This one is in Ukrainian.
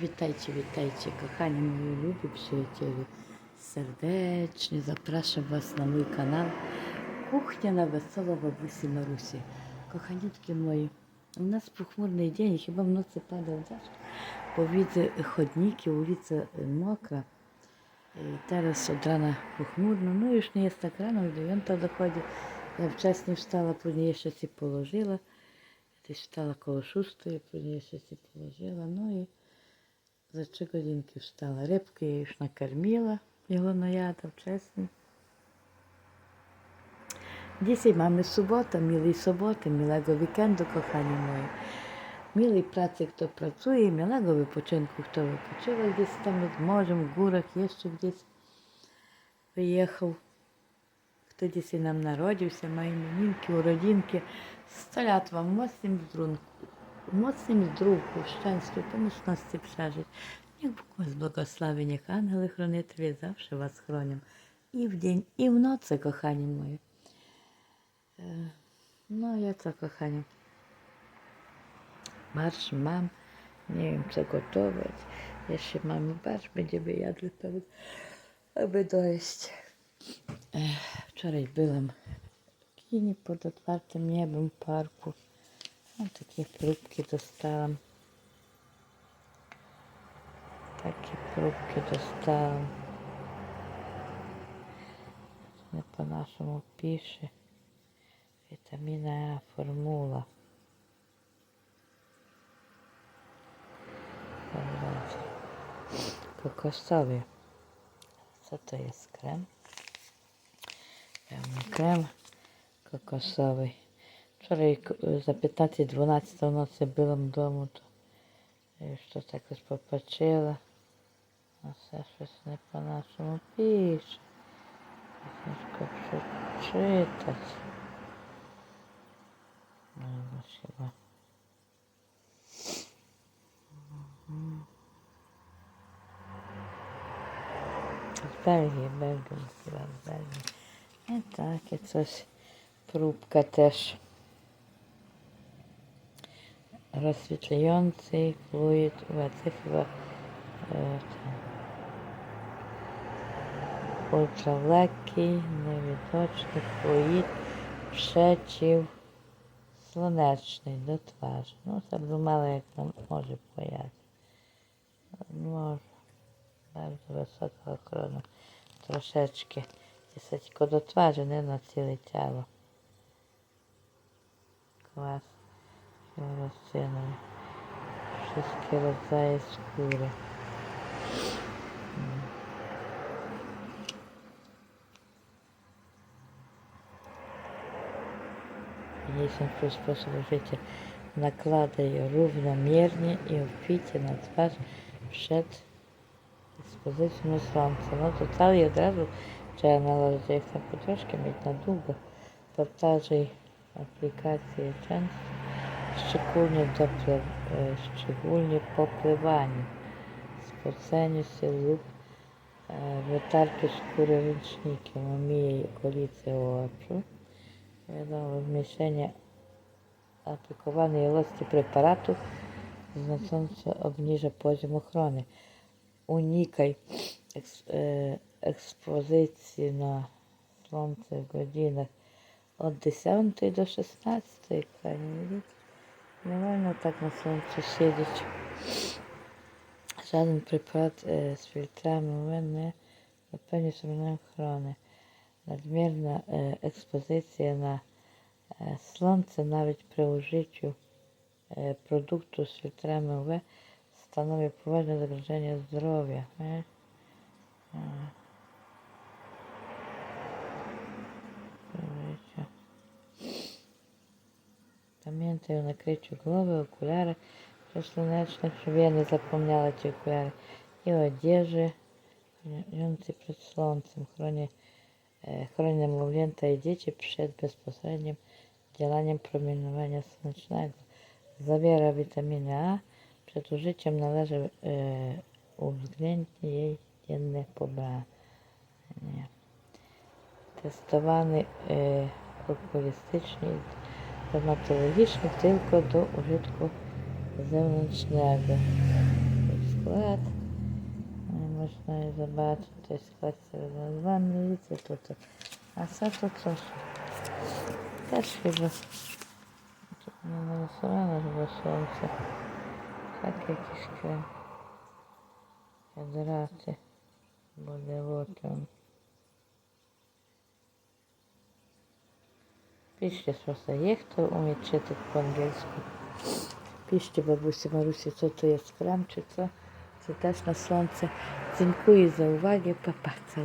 Witajcie, witajcie, kochani moi lubi przyjaciele serdeczni. Zapraszam Was na mój kanał Kuchnia na wesoło бабусі Марусі. Kochaniutki moi, u nas pochmurny dzień, chyba w nocy padał deszcz, bo widzę chodniki, ulica y, mokra. I teraz od rana pochmurno, no już nie jest tak rano, już dziewiąta dochodzi. Ja wcześniej wstała, później jeszcze się położyła. Десь встала коло шостої, później ще się положила. Ну і за три годинки встала. Рибки я już накормила, його наяда вчесно. Dzisiaj mamy sobotę, miłej soboty, miłego weekendu, kochani moi. Miłej pracy, kto pracuje, miłego wypoczynku, kto wypoczywa gdzieś tam nad morzem, w górach, jeszcze gdzieś wyjechał. Хто dzisiaj нам народився, мої іменинки, уродинки, столят вам моцним здрунку, mocnym druku, szczęściu, pomyślności przeżyć. Niech Bóg Was błogosławi, niech anioły chronitwie zawsze Was chronią. I w dzień, i w nocy, kochani moi. E, no ja co, kochani. Marsz mam. Nie wiem, co gotować. Jeszcze mamy barsz, będziemy jadli pewnie, aby dojść. E, wczoraj byłem w kinie pod otwartym niebem w parku. No, takie próbki dostałam. Takie próbki dostałam. Nie po naszemu pisze. Witamina A formuła. Dobra. Kokosowy. Co to jest krem? Wczoraj k- za 15-12 nocy byłam w domu, to już to tak ось popatrzyła. A все щось не по-нашому пише. Тяжко przeczytać. No już chyba. Mhm. Z Belgii, Belgium chyba z Belgii. I takie coś. Próbka Rozświetlający fluid UAC-chyba e, ten. ultralekki, niewidoczny fluid przeciw słoneczny do twarzy. No to by mało jak tam może pojawić. Może. Bardzo wysoka ochrona. Troszeczkę. Jest tylko do twarzy, nie na całe ciało. Kwas fluorescyjny. Wszystkie rodzaje skóry. Mm. 50 sposobów życia. Nakładaj je równomiernie i obficie na twarz przed ekspozycją na słońce. No to cały od razu trzeba nałożyć, jak chcę e, plewaniu, spoceniu się lub e, wytarciu skóry ręcznikiem, omijaj okolice oczu. Wiadomo, zmniejszenie aplikowanej ilości preparatu znacząco obniża poziom ochrony. Unikaj e, ekspozycji na słońce w godzinach od 10 do 16. Pani widzicie? Nie wolno tak na słońcu siedzieć. Żaden preparat e, z filtrami UV nie zapewni sobie ochrony. Nadmierna e, ekspozycja na e, słońce nawet przy użyciu e, produktu z filtrami UV stanowi poważne zagrożenie zdrowia. nie? Pamiętaj o nakryciu głowy, okularach przesłonecznych, żeby ja nie zapomniała ci okulary i odzieży chroniącej przed słońcem, chroni e, chroni i dzieci przed bezpośrednim działaniem promieniowania słonecznego. Zawiera witaminę A. Przed użyciem należy e, uwzględnić jej dzienne pobranie. Testowany e, dermatologicznie tylko do użytku zewnętrznego. склад. Можна і забачити склад два місяці тут. А це тут? Теж хіба. Тут не бо сонце. Так якісь квадрати. Буде от он. Пишіть, що є, хто вміє читати по-англійську. Пишіть бабусі Марусі, що то є скрам, чи це, теж на сонце. Дякую за увагу, папа, це